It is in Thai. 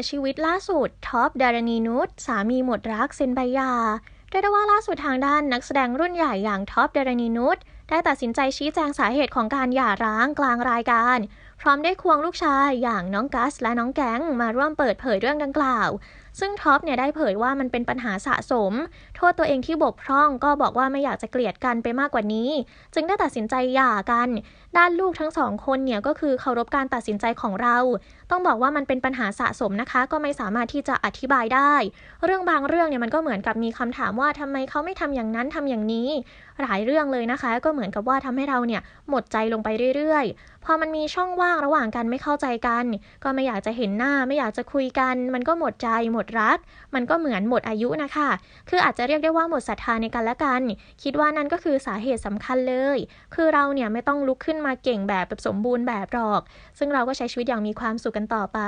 ดชีวิตล่าสุดท็อปดารณีนุชสามีหมดรักเซนใบยาเรียกได้ว่าล่าสุดทางด้านนักแสดงรุ่นใหญ่อย่างท็อปดารณีนุช ได้ตัดสินใจชี้แจงสาเหตุของการหย่าร้างกลางรายการ พร้อมได้ควงลูกชายอย่างน้องกัสและน้องแก๊งมาร่วมเปิดเผยเรื่องดังกล่าว ซึ่งท็อปเนี่ยได้เผยว่ามันเป็นปัญหาสะสม โทษตัวเองที่บกพร่องก็บอกว่าไม่อยากจะเกลียดกันไปมากกว่านี้ จึงได้ตัดสินใจหย่ากัน ด้านลูกทั้งสองคนเนี่ยก็คือเคารพการตัดสินใจของเรา ต้องบอกว่ามันเป็นปัญหาสะสมนะคะ ก็ไม่สามารถที่จะอธิบายได้ เรื่องบางเรื่องเนี่ยมันก็เหมือนกับมีคำถามว่าทำไมเขาไม่ทำอย่างนั้นทำอย่างนี้ หลายเรื่องเลยนะคะก็เหมือนมือนกับว่าทำให้เราเนี่ยหมดใจลงไปเรื่อยๆ พอมันมีช่องว่างระหว่างกันไม่เข้าใจกัน ก็ไม่อยากจะเห็นหน้าไม่อยากจะคุยกัน มันก็หมดใจหมดรัก มันก็เหมือนหมดอายุนะคะ คืออาจจะเรียกได้ว่าหมดศรัทธาในกันและกัน คิดว่านั่นก็คือสาเหตุสำคัญเลย คือเราเนี่ยไม่ต้องลุกขึ้นมาเก่งแบบแบบสมบูรณ์แบบหรอก ซึ่งเราก็ใช้ชีวิตอย่างมีความสุขกันต่อไป